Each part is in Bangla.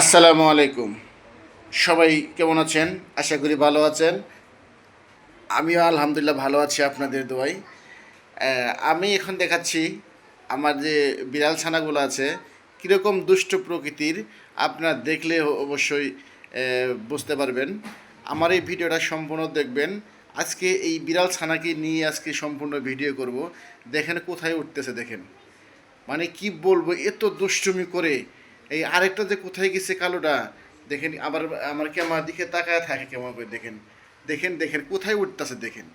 আসসালামু আলাইকুম। সবাই কেমন আছেন? আশা করি ভালো আছেন। আমিও আলহামদুলিল্লাহ ভালো আছি আপনাদের দোয়াই আমি এখন দেখাচ্ছি আমার যে বিড়াল ছানাগুলো আছে, কীরকম দুষ্ট প্রকৃতির আপনারা দেখলে অবশ্যই বুঝতে পারবেন। আমার এই ভিডিওটা সম্পূর্ণ দেখবেন। আজকে এই বিড়াল ছানাকে নিয়ে আজকে সম্পূর্ণ ভিডিও করব। দেখেন কোথায় উঠতেছে দেখেন। মানে কি বলব, এত দুষ্টুমি করে এই আরেকটা যে কোথায় গেছে কালোটা, দেখেন, আবার, আমার কি আমার দিকে তাকায় থাকে কেমন করে? দেখেন দেখেন দেখেন, কোথায় উঠতেছে, দেখেন।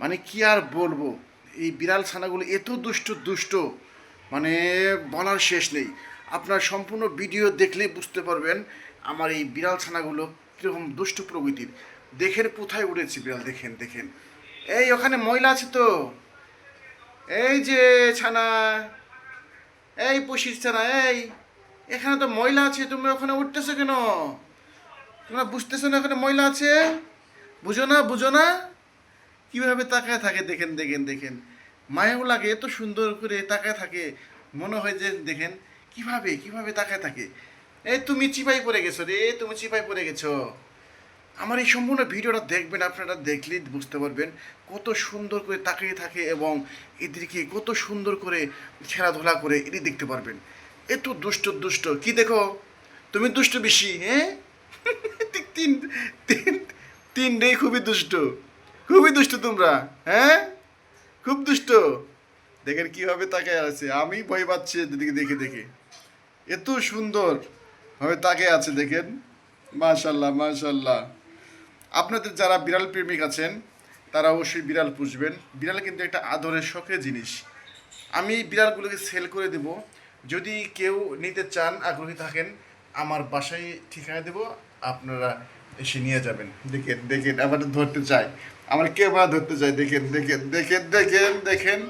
মানে কি আর বলব? এই বিড়াল ছানাগুলো এত দুষ্ট দুষ্ট মানে বলার শেষ নেই। আপনার সম্পূর্ণ ভিডিও দেখলেই বুঝতে পারবেন আমার এই বিড়াল ছানাগুলো কীরকম দুষ্ট প্রকৃতির। দেখেন কোথায় উঠেছে বিড়াল, দেখেন দেখেন। এই, ওখানে ময়লা আছে তো। এই যে ছানা, এই পশিস ছানা, এই। এখানে তো ময়লা আছে, তুমি ওখানে উঠতেছো কেন? তোমরা বুঝতেছো না ওখানে ময়লা আছে? বুঝো না বুঝো না? কীভাবে তাকায় থাকে, দেখেন দেখেন দেখেন। মায়াও লাগে এত সুন্দর করে তাকায় থাকে, মনে হয় যে, দেখেন, কীভাবে কীভাবে তাকায় থাকে? এই তুমি চিপাই পড়ে গেছো রে, তুমি চিপাই পড়ে গেছো। আমার এই সম্পূর্ণ ভিডিওটা দেখবেন, আপনারা দেখলেই বুঝতে পারবেন কত সুন্দর করে তাকিয়ে থাকে এবং এদেরকে কত সুন্দর করে খেলাধুলা করে এটি দেখতে পারবেন। এত দুষ্ট দুষ্ট। কি দেখো? তুমি দুষ্ট বেশি হ্যাঁ? তিন তিন, তিনটেই খুবই দুষ্ট। খুবই দুষ্ট তোমরা হ্যাঁ? খুব দুষ্ট। দেখেন কীভাবে তাকায় আছে। আমি ভয় পাচ্ছি এদিকে দেখে দেখে। এত সুন্দর ভাবে তাকে আছে, দেখেন। মাশাল্লাহ মাশাল্লাহ আপনাদের যারা বিড়াল প্রেমিক আছেন, তারা অবশ্যই বিড়াল পুষবেন। বিড়াল কিন্তু একটা আদরের শখের জিনিস। আমি বিড়ালগুলোকে সেল করে দেব। যদি কেউ নিতে চান, আগ্রহী থাকেন, আমার বাসায় ঠিকানা দেব, আপনারা এসে নিয়ে যাবেন। দেখেন দেখেন আবার ধরতে চাই আমার কে বা ধরতে চাই দেখেন দেখেন দেখেন দেখেন দেখেন।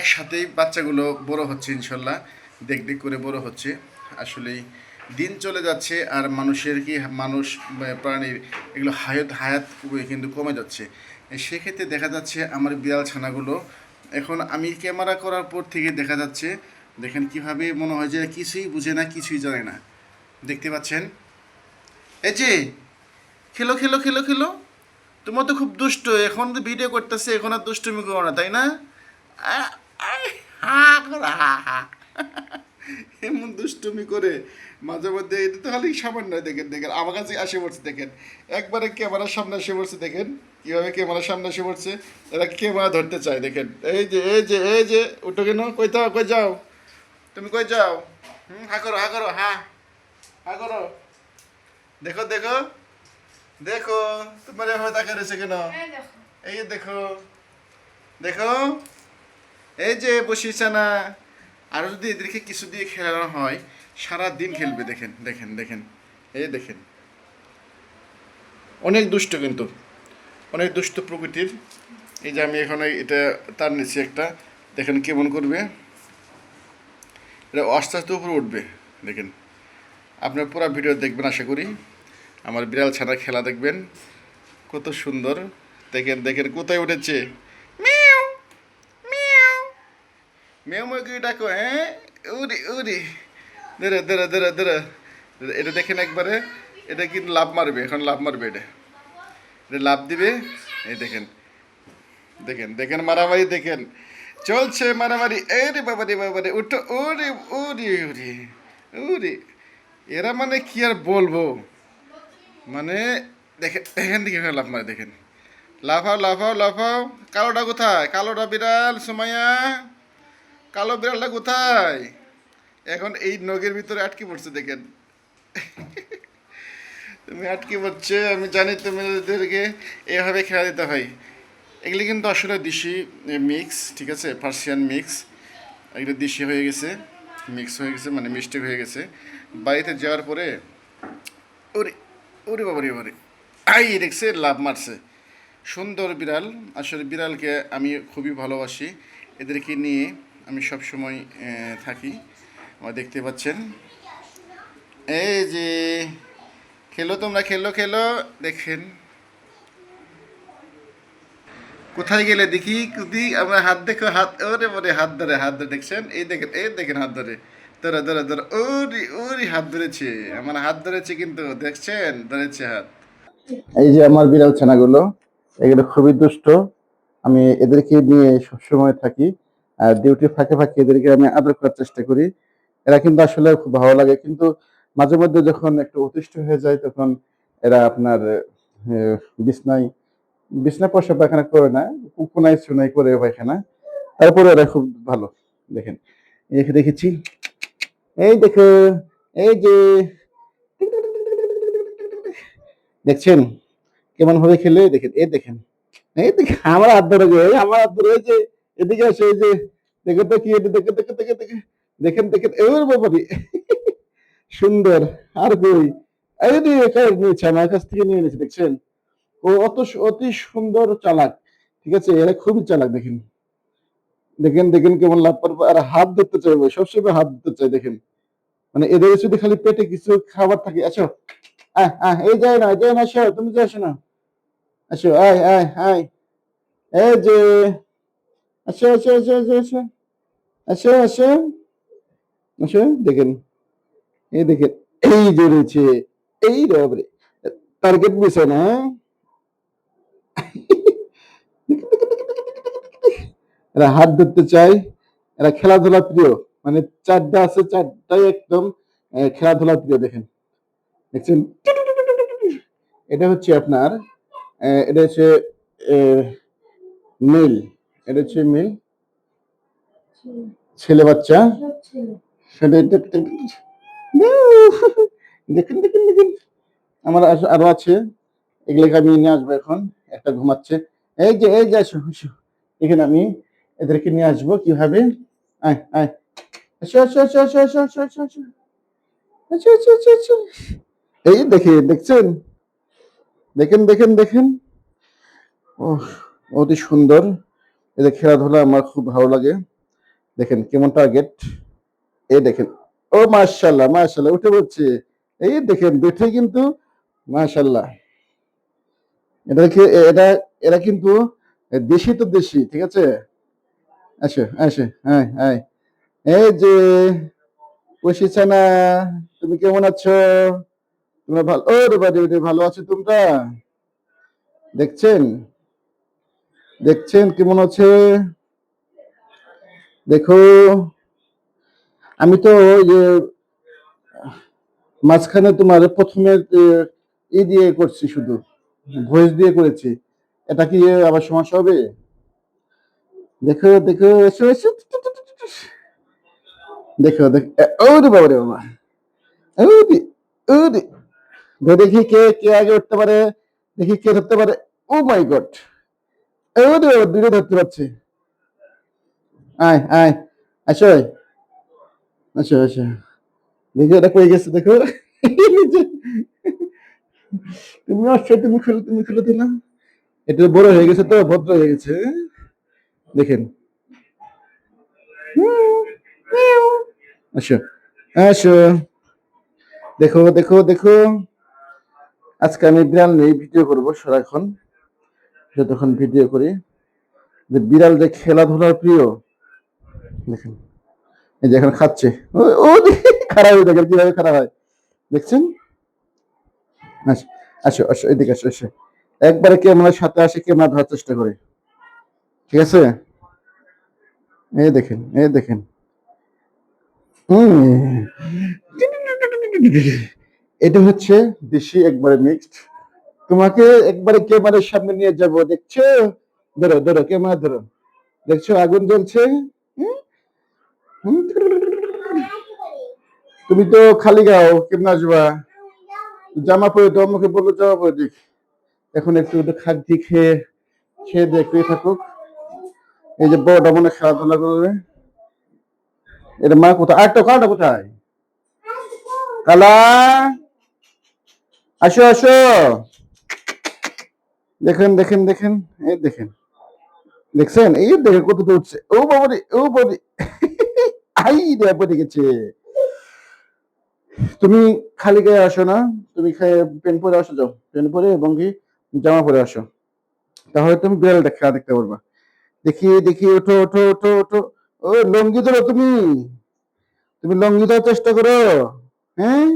একসাথেই বাচ্চাগুলো বড় হচ্ছে, ইনশাল্লাহ। দেখ দেখ করে বড় হচ্ছে। আসলেই দিন চলে যাচ্ছে আর মানুষের কি, মানুষ প্রাণীর এগুলো হায়াত হায়াত কিন্তু কমে যাচ্ছে। সেক্ষেত্রে দেখা যাচ্ছে আমার বিড়াল ছানাগুলো এখন আমি ক্যামেরা করার পর থেকে দেখা যাচ্ছে, দেখেন কীভাবে মনে হয় যে কিছুই বুঝে না, কিছুই জানে না। দেখতে পাচ্ছেন? এই যে, খেলো খেলো খেলো খেলো। তোমার তো খুব দুষ্ট, এখন তো ভিডিও করতেছে, এখন আর দুষ্টুমি করো না, তাই না? এমন দুষ্টুমি করে মাঝে মধ্যে, এটা তো খালি সামান্য, দেখেন দেখেন, আমার কাছে আসে পড়ছে দেখেন। একবারে ক্যামেরার সামনে আসে পড়ছে দেখেন। কীভাবে ক্যামেরার সামনে এসে পড়ছে? এরা ক্যামেরা ধরতে চায় দেখেন। এই যে এই যে এই যে উঠো কেন? কই যাও কই যাও? তুমি কই যাও? হুম হা করো হা করো হা। হা করো। দেখো দেখো। দেখো তোমার এভাবে তাকে রয়েছে কেন? এই দেখো। দেখো। এই যে বসিয়েছে না আরও যদি এদেরকে কিছু দিয়ে খেলানো হয় সারা দিন খেলবে দেখেন দেখেন দেখেন। এই দেখেন। অনেক দুষ্ট কিন্তু। অনেক দুষ্ট প্রকৃতির। এই যে আমি এখন এটা তার নিচে একটা। দেখেন কেমন করবে? এটা আস্তে আস্তে উপরে উঠবে, দেখেন। আপনার পুরো ভিডিও দেখবেন, আশা করি। আমার বিড়াল ছাড়া খেলা দেখবেন। কত সুন্দর। দেখেন দেখেন, কোথায় উঠেছে? মিয়াও মেও মেও কি ডাকো হ্যাঁ? উরি উরি ধরে ধরে ধরে ধরে। এটা দেখেন একবারে। এটা কিন্তু লাভ মারবে? এখন লাভ মারবে এটা। এটা লাভ দিবে? এই দেখেন। দেখেন দেখেন মারামারি, দেখেন। চলছে মারামারি। এই রে বাবা রে বাবা রে, উঠো। ওরে ওরে ওরে ওরে এরা মানে কি আর বলব? মানে দেখেন, এখান থেকে লাফ মারে, দেখেন। লাফাও লাফাও লাফাও। কালোটা কোথায়? কালোটা বিড়াল, সুমাইয়া। কালো বিড়ালটা কোথায়? এখন এই নগের ভিতরে আটকে পড়ছে, দেখেন। তুমি আটকে পড়ছে, আমি জানি তোমাদেরকে এভাবে খেলা দিতে হয়। এগুলি কিন্তু আসলে দেশি মিক্স ঠিক আছে? পার্সিয়ান মিক্স এগুলো দেশি হয়ে গেছে মিক্স হয়ে গেছে মানে মিষ্টি হয়ে গেছে। বাড়িতে যাওয়ার পরে, ওরে ওরে বাবা রে বাবারে আই, দেখছে, লাভ মারছে। সুন্দর বিড়াল। আসলে বিড়ালকে আমি খুবই ভালোবাসি। এদেরকে নিয়ে আমি সব সময় থাকি। আমার দেখতে পাচ্ছেন। এই যে খেলো তোমরা, খেলো খেলো, দেখেন। কোথায় গেলে দেখি যদি আমরা হাত দেখো, হাত, ওরে বলে হাত ধরে হাত ধরে, দেখছেন? এই দেখেন এই দেখেন হাত ধরে। ধরো ধরো ধরো, ওরি ওরি হাত ধরেছে। আমার হাত ধরেছে কিন্তু, দেখছেন? ধরেছে হাত। এই যে আমার বিড়াল ছানাগুলো, এগুলো খুবই দুষ্ট। আমি এদেরকে নিয়ে সবসময় থাকি। আর ডিউটি ফাঁকে ফাঁকে এদেরকে আমি আদর করার চেষ্টা করি। এরা কিন্তু আসলে খুব ভালো লাগে। কিন্তু মাঝে মধ্যে যখন একটু অতিষ্ঠ হয়ে যায়, তখন এরা আপনার বিছনায় বিছনা পয়সা পায়খানা করে না, কোনায় সুনাই করে পায়খানা। তারপরে এরা খুব ভালো, দেখেন। যে দেখেছি। এই দেখো, এই যে দেখছেন? কেমন ভাবে খেলে? দেখেন, এই দেখেন। এই দেখেন, আমার হাত ধরে যে আমার হাত ধরে যে এদিকে আসে, এই যে কি দেখো দেখো দেখো দেখো দেখেন দেখেন এবার বাবারি সুন্দর, আর কই? এই যে নিয়েছে, আমার কাছ থেকে নিয়ে নিয়েছে দেখছেন? ও অত অতি সুন্দর চালাক, ঠিক আছে? এরা খুবই চালাক, দেখেন। দেখেন দেখেন কেমন লাভ পারব আর হাত ধরতে চাইব সবসময় হাত ধরতে চাই দেখেন। মানে এদের যদি খালি পেটে কিছু খাবার থাকে আয় এই যায় না যায় না, আসো, তুমি যে আসো না। আসো, আয় আয় আয়। এই যে, আসো আসো আসো আসো আসো। আসো আসো। আসো, দেখেন। এই দেখেন এই যে রয়েছে এই রবরে টার্গেট মিশে না? এরা হাত ধরতে চায় এরা খেলাধুলা প্রিয় মানে চারটা আছে চারটাই একদম খেলাধুলা প্রিয় দেখেন। দেখছেন? এটা হচ্ছে আপনার এটা হচ্ছে মিল এটা হচ্ছে মিল ছেলে। বাচ্চা। সেটা দেখেন দেখেন দেখেন আমার আরও আছে। এগুলোকে আমি নিয়ে আসব এখন? একটা ঘুমাচ্ছে। এই যে এই যে আসো এখানে আমি এদেরকে নিয়ে আসব কীভাবে? আয় আয়। আসো আসো আসো আসো আসো আসো এই দেখে, দেখছেন? দেখেন দেখেন দেখেন। ও অতি সুন্দর। এদের খেলাধুলা আমার খুব ভালো লাগে। দেখেন, কেমন টার্গেট এই দেখেন। ও মাশাল্লাহ মাশাল্লাহ উঠে পড়ছে এই দেখেন দুঠে কিন্তু মাশাল্লাহ এটা এটা এরা কিন্তু দেশি তো দেশি, ঠিক আছে? আসো আসো হ্যাঁ হ্যাঁ এই যে বসেছে না তুমি কেমন আছো? তোমরা ভালো, ও রে ভালো আছো তোমরা? দেখছেন দেখছেন, কেমন আছে? দেখো আমি তো মাঝখানে তোমার প্রথমে ই দিয়ে করছি শুধু ভয়েস দিয়ে করেছি। এটা কি আবার সমস্যা হবে? দেখো দেখো, এসো এসো দেখো দেখো ও রে বাবা রে বাবা। ও দি ও দি দেখি কে কে আগে উঠতে পারে, দেখি কে ধরতে পারে। ও মাই গড। ও রে বাবা দূরে ধরতে পারছে। আয় আয়, আসো আসো আচ্ছা। দেখো কই গেছে, দেখো। তুমি আসছো, তুমি খুলে তুমি খুলে দিলা। এটা বড় হয়ে গেছে তো, ভদ্র হয়ে গেছে। দেখেন। আসো আসো। দেখো দেখো দেখো। আজকে আমি বিড়াল নিয়ে ভিডিও করব সারাক্ষণ, যতক্ষণ ভিডিও করি। যে বিড়াল যে খেলাধুলার প্রিয়। দেখেন। এই যে এখন খাচ্ছে। ও খারাপ হয়ে দেখেন কীভাবে খারাপ হয়। দেখছেন? আসো আসো এদিকে আসো আসো। একবারে ক্যামেরার সাথে আসে ধরার চেষ্টা করে। ঠিক আছে? দেখেন দেখেন। এটা হচ্ছে দেশি একবারে মিক্সড তোমাকে একবারে ক্যামেরার সামনে নিয়ে যাব, দেখছ? ধরো ধরো কে ক্যামেরা ধরো। দেখছ, আগুন জ্বলছে? তুমি তো খালি গাও, কেমন আসবা? জামা পরে তো আমাকে বলল জামা পরে দিক। এখন একটু একটু খাক দিয়ে খেয়ে খেয়ে দিয়ে একটু থাকুক। এই যে বড়টা মনে খেলাধুলা করবে। এটা মা কোথায়? আরেকটা কালটা কোথায়? কালা! আসো আসো! দেখেন দেখেন দেখেন, এই দেখেন। দেখছেন? এই দেখেন কত উঠছে। ও বাবারে ও বাবারে! আই পড়ে গেছে। তুমি খালি গায়ে আসো না, তুমি পেন পরে আসো যাও। পেন পরে এবং কি জামা পরে আসো। তাহলে তুমি বিড়ালটা খেলা দেখতে পারবা। দেখি দেখি ওঠো ওঠো ওঠো ওঠো। ও, লঙ্গি ধরো তুমি। তুমি লঙ্গি ধরার চেষ্টা করো। হ্যাঁ?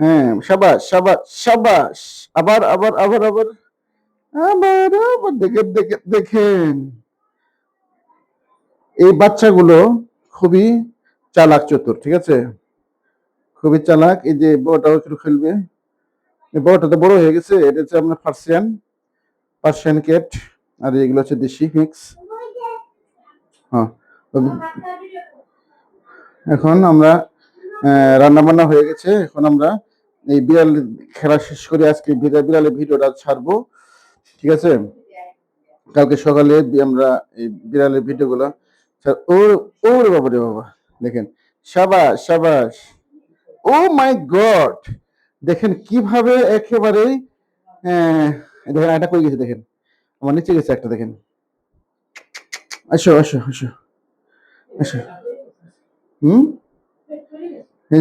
হ্যাঁ সাবাস সাবাস সাবাস। আবার আবার আবার আবার। আবার আবার। দেখেন দেখেন দেখেন। এই বাচ্চাগুলো খুবই চালাক চতুর, ঠিক আছে? খুবই চালাক। এই যে বড়টাও একটু খেলবে। বড়টা তো বড় হয়ে গেছে, এটা হচ্ছে আপনার পার্সিয়ান পার্সিয়ান ক্যাট, আর এগুলো হচ্ছে দেশি মিক্স হ্যাঁ এখন আমরা রান্না বান্না হয়ে গেছে। এখন আমরা এই বিড়াল খেলা শেষ করে আজকে বিড়াল বিড়ালের ভিডিওটা ছাড়বো, ঠিক আছে? কালকে সকালে আমরা এই বিড়ালের ভিডিওগুলো ওরে বাবা রে বাবা দেখেন সাবাস সাবাস। ও মাই গড দেখেন কীভাবে একেবারে আহ, দেখেন এটা কই গেছে দেখেন আমার নিচে গেছে একটা দেখেন। আসো আসো আসো আসো। হুম?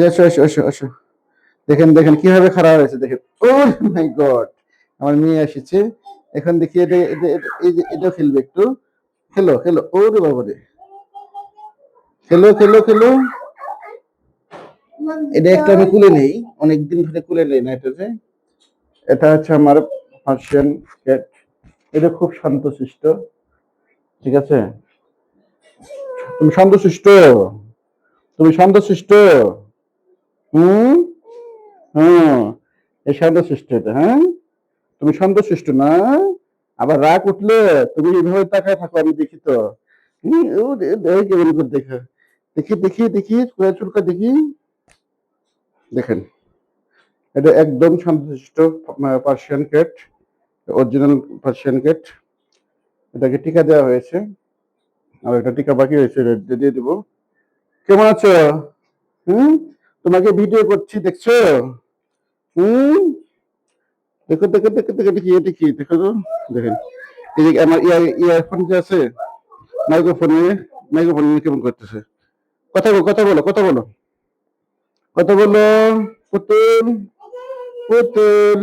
আসো আসো আসো আসো। দেখেন দেখেন কীভাবে খারাপ হয়েছে দেখেন। ও মাই গড আমার মেয়ে এসেছে। এখন দেখি এটা এটা- খেলবে একটু। খেলো খেলো ওরে বাবা রে। খেলো খেলো খেলো এটা একটু আমি কুলে নেই অনেকদিন ধরে কুলে নেই না এটাতে এটা হচ্ছে আমার পার্সিয়ান ক্যাট এটা খুব শান্তশিষ্ট ঠিক আছে তুমি শান্ত শান্তশিষ্ট তুমি শান্ত শান্তশিষ্ট হুম হুম এই শান্তশিষ্ট এটা হ্যাঁ তুমি শান্ত শান্তশিষ্ট না আবার রাগ উঠলে তুমি এইভাবে তাকায় থাকো আমি দেখি তো হুম, ও দেখো কেমন দেখো দেখি দেখি দেখি চুলকা দেখি। দেখেন, এটা একদম শান্তশিষ্ট Persian cat original Persian cat এটাকে টিকা দেওয়া হয়েছে। আর একটা টিকা বাকি হয়েছে দিয়ে দেবো। কেমন আছো? হুম? তোমাকে ভিডিও করছি, দেখছ? হুম? দেখো দেখো দেখো দেখো, দেখি কি দেখো তো। দেখেন, এই আমার ইয়ার ইয়ারফোন যে আছে মাইক্রোফোনে মাইক্রোফোন কেমন করতেছে? কথা কথা বলো কথা বলো। কথা বলো পুতুল পুতুল।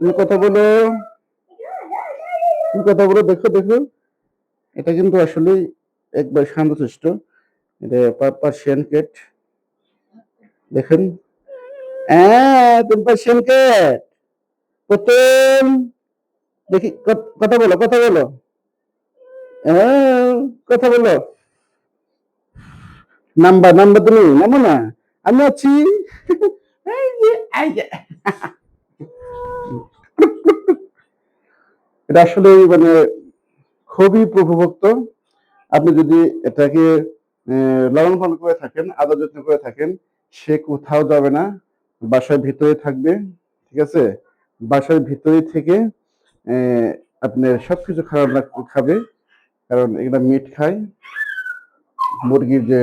তুমি কথা বলো। তুমি কথা বলো দেখো দেখো। এটা কিন্তু আসলে একবার শান্তশিষ্ট। এটা পার্সিয়ান ক্যাট। দেখেন। হ্যাঁ তুমি পার্সিয়ান ক্যাট। পুতুল। দেখি কথা বলো কথা বলো। হ্যাঁ, কথা বলো। নাম্বার নাম্বার তুমি নামো না। আমি আছি। এটা আসলে মানে খুবই প্রভুভক্ত। আপনি যদি এটাকে লালন পালন করে থাকেন, আদর যত্ন করে থাকেন, সে কোথাও যাবে না। বাসার ভিতরে থাকবে, ঠিক আছে? বাসার ভিতরে থেকে আপনার সবকিছু খারাপ খাবে, কারণ এগুলা মিট খায়। মুরগির যে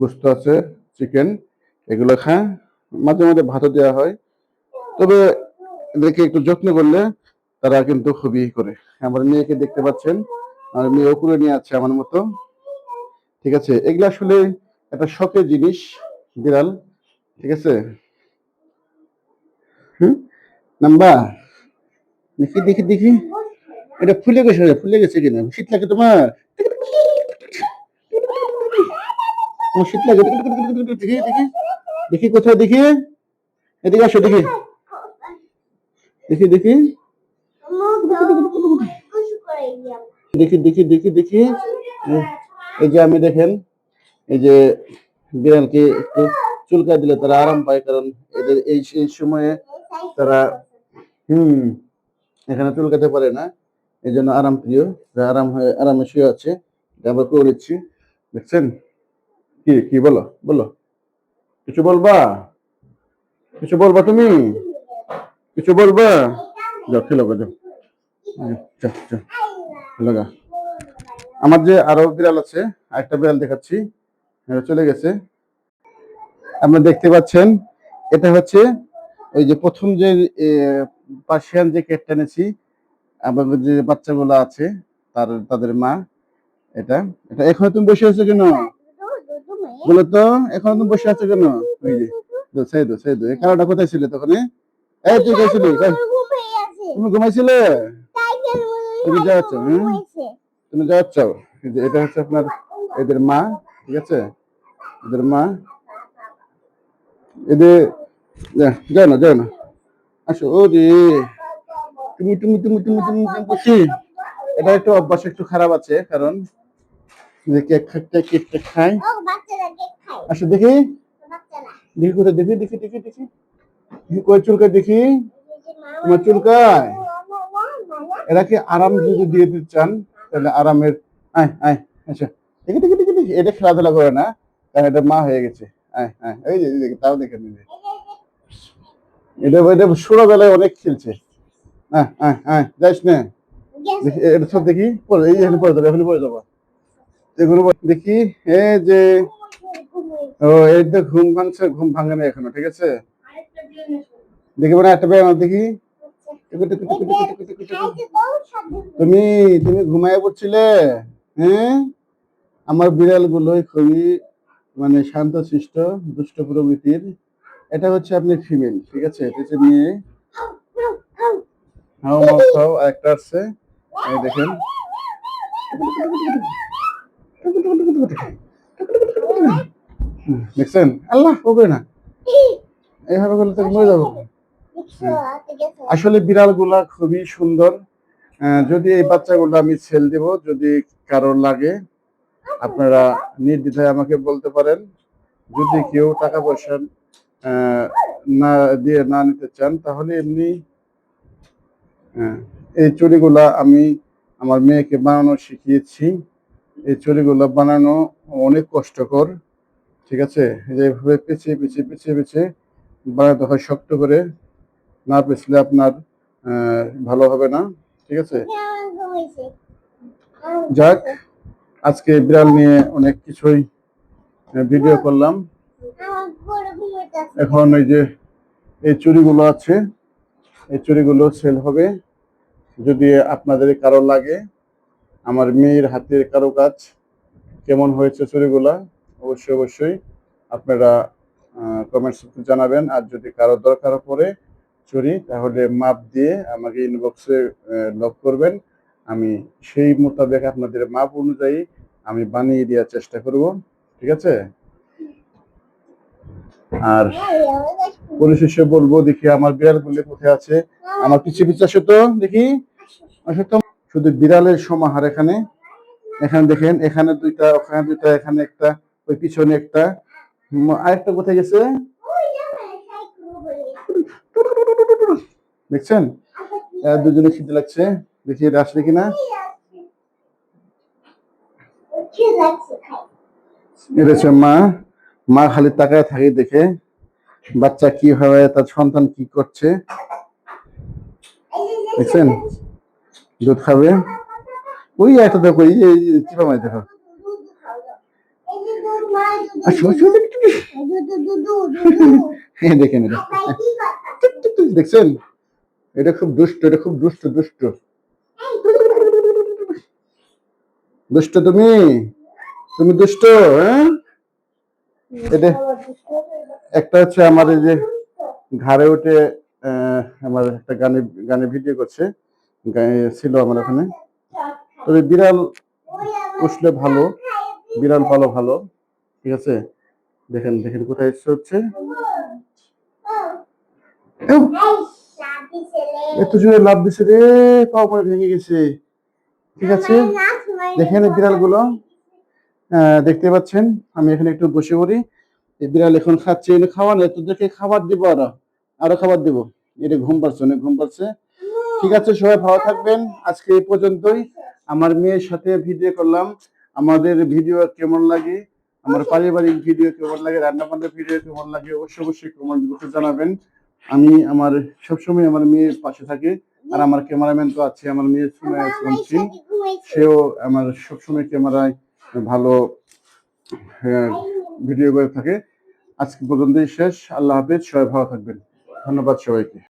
গোস্ত আছে, চিকেন, এগুলো খায়। মাঝে মাঝে ভাতও দেওয়া হয়। তবে এদেরকে একটু যত্ন করলে তারা কিন্তু খুবই করে। আমার মেয়েকে দেখতে পাচ্ছেন, আমার মেয়ে ওকুলে নিয়ে আছে আমার মতো। ঠিক আছে, এগুলো আসলে একটা শখের জিনিস, বিড়াল। ঠিক আছে? হুম? নাম্বার দেখি দেখি দেখি। এটা ফুলে গেছে ফুলে গেছে কিনা? শীত লাগে তোমার। তোমার শীত লাগে দেখি দেখি দেখি কোথায়, দেখি? এদিকে আসো, দেখি। দেখি দেখি। দেখি দেখি দেখি দেখি। এই যে আমি দেখেন, এই যে বিড়ালকে একটু চুলকা দিলে তারা আরাম পায়, কারণ এদের এই এই সময়ে তারা, হুম, এখানে চুলকাতে পারে না। এই জন্য আরাম প্রিয় আরাম হয়ে, আরামে শুয়ে আছে। আমরা করে দিচ্ছি। দেখছেন? কি কি বলো বলো। কিছু বলবা? কিছু বলবা তুমি? কিছু বলবা? যাও, খেলো যাও। আমার যে আরও বিড়াল আছে, আরেকটা বিড়াল দেখাচ্ছি। চলে গেছে। আপনারা দেখতে পাচ্ছেন, এটা হচ্ছে ওই যে প্রথম যে পার্সিয়ান যে কেটটা এনেছি আমাদের যে বাচ্চাগুলো আছে, তার, তাদের মা, এটা। এটা এখন তুমি বসে আছো কেন? বলো তো এখন তুমি বসে আছো কেন ওই যে সেই দো সেই দো এই কালোটা কোথায় ছিল তখন? এই তুই ছিলি তুমি ঘুমাইছিলে তুমি যাচ্ছ তুমি যাচ্ছ যে এটা হচ্ছে আপনার এদের মা ঠিক আছে এদের মা এদের যাও না যাও না আসো ও রে তুমি তুমি তুমি তুমি তুমি খুশি এটা একটু অভ্যাস একটু খারাপ আছে কারণ কেকটা আসো দেখি। দেখি কোথায় দেখি দেখি দেখি দেখি। দেখি কই চুলকায় দেখি। তোমার চুলকায়? এরা কি আরাম যদি দিয়ে দিতে চান তাহলে আরামের আয় আয় আচ্ছা। দেখি দেখি দেখি দেখি। এটা খেলাধুলা করে না কারণ এটা মা হয়ে গেছে। আয় আয় এই যে এই তাও দেখে নিবে। এটা এটা ছোটবেলায় অনেক খেলছে। হ্যাঁ হ্যাঁ হ্যাঁ যাইস না? এটা সব দেখি। পরে এই এখানে পরে যাব এখানে পরে যাব পরে- দেখি এই যে ও এই তো ঘুম ভাঙছে ঘুম ভাঙে না এখনও ঠিক আছে? দেখি মানে একটা ব্যায়াম দেখি। তুমি তুমি ঘুমায় পড়ছিলে? হ্যাঁ আমার বিড়াল গুলোই খুবই মানে শান্ত শিষ্ট দুষ্ট প্রকৃতির। এটা হচ্ছে আপনি ফিমেল ঠিক আছে? এটা হচ্ছে মেয়ে। হাও মাও খাও একটা আছে। দেখেন। দেখছেন? আল্লাহ, হবে না। এইভাবে করলে তো মরে যাব। আসলে বিড়ালগুলা খুবই সুন্দর। যদি এই বাচ্চাগুলো আমি সেল দেব, যদি কারোর লাগে, আপনারা নির্দ্বিধায় আমাকে বলতে পারেন। যদি কেউ টাকা পয়সা না দিয়ে না নিতে চান, তাহলে এমনি এই চুড়িগুলা আমি আমার মেয়েকে বানানো শিখিয়েছি। এই চুড়িগুলো বানানো অনেক কষ্টকর, ঠিক আছে? যেভাবে পিছিয়ে পিছিয়ে পিছিয়ে পিছিয়ে বানাতে হয় শক্ত করে, না পেছলে আপনার ভালো হবে না, ঠিক আছে? যাক, আজকে বিড়াল নিয়ে অনেক কিছুই ভিডিও করলাম। এখন ওই যে এই চুড়িগুলো আছে, এই চুড়িগুলো সেল হবে। যদি আপনাদের কারও লাগে আমার মেয়ের হাতের কারও কাজ কেমন হয়েছে চুড়িগুলা অবশ্যই অবশ্যই আপনারা কমেন্টস জানাবেন। আর যদি কারও দরকার পড়ে চুরি, তাহলে মাপ দিয়ে আমাকে ইনবক্সে লক করবেন। আমি সেই মোতাবেক আপনাদের মাপ অনুযায়ী আমি বানিয়ে দেওয়ার চেষ্টা করব। ঠিক আছে? আর পরিশেষে বলব, দেখি আমার বিড়াল গুলি কোথায় আছে। আমার পিছিয়ে পিছিয়ে আসো তো, দেখি। তো। শুধু বিড়ালের সমাহার এখানে। এখানে দেখেন, এখানে দুইটা, ওখানে দুইটা, এখানে একটা, ওই পিছনে একটা। আরেকটা কোথায় গেছে? দেখছেন? দুজনে খিদে লাগছে। দেখি এটা আসলে কিনা। মা। মা খালি তাকায় থাকে দেখে। বাচ্চা কি হবে তার সন্তান কি করছে? দেখছেন? দুধ খাবে? ওই একটা দেখো, এই চিপা মাছ দেখো। এই দেখেন দেখছেন? এটা খুব দুষ্ট, এটা খুব দুষ্ট দুষ্ট। দুষ্ট তুমি? তুমি দুষ্ট হ্যাঁ? এটা একটা হচ্ছে আমার যে ঘাড়ে উঠে আমার একটা গানে গানে ভিডিও করছে। ছিল আমার ওখানে তবে বিড়াল পুষলে ভালো, বিড়াল পালো ভালো। ঠিক আছে? দেখেন দেখেন কোথায় এসছে হচ্ছে। এত জোরে লাভ দিছে রে, পাও পরে ভেঙে গেছে। ঠিক আছে? দেখেন বিড়ালগুলো। দেখতে পাচ্ছেন? আমি এখানে একটু বসে পড়ি। এই বিড়াল এখন খাচ্ছে, এনে খাওয়া নেই তোদেরকে খাবার দিব আরও। আরও খাবার দিব। এটা ঘুম পাচ্ছে অনেক ঘুম পাচ্ছে ঠিক আছে, সবাই ভালো থাকবেন। আজকে এই পর্যন্তই। আমার মেয়ের সাথে ভিডিও করলাম। আমাদের ভিডিও কেমন লাগে? আমার পারিবারিক ভিডিও কেমন লাগে? রান্না বান্নার ভিডিও কেমন লাগে? অবশ্যই অবশ্যই কমেন্ট জানাবেন। আমি আমার, সবসময় আমার মেয়ের পাশে থাকি। আর আমার ক্যামেরাম্যান তো আছে, আমার মেয়ের সময় সিং সেও আমার সবসময় ক্যামেরায় ভালো ভিডিও করে থাকে। আজকে পর্যন্তই শেষ। আল্লাহ হাফেজ, সবাই ভালো থাকবেন। ধন্যবাদ সবাইকে।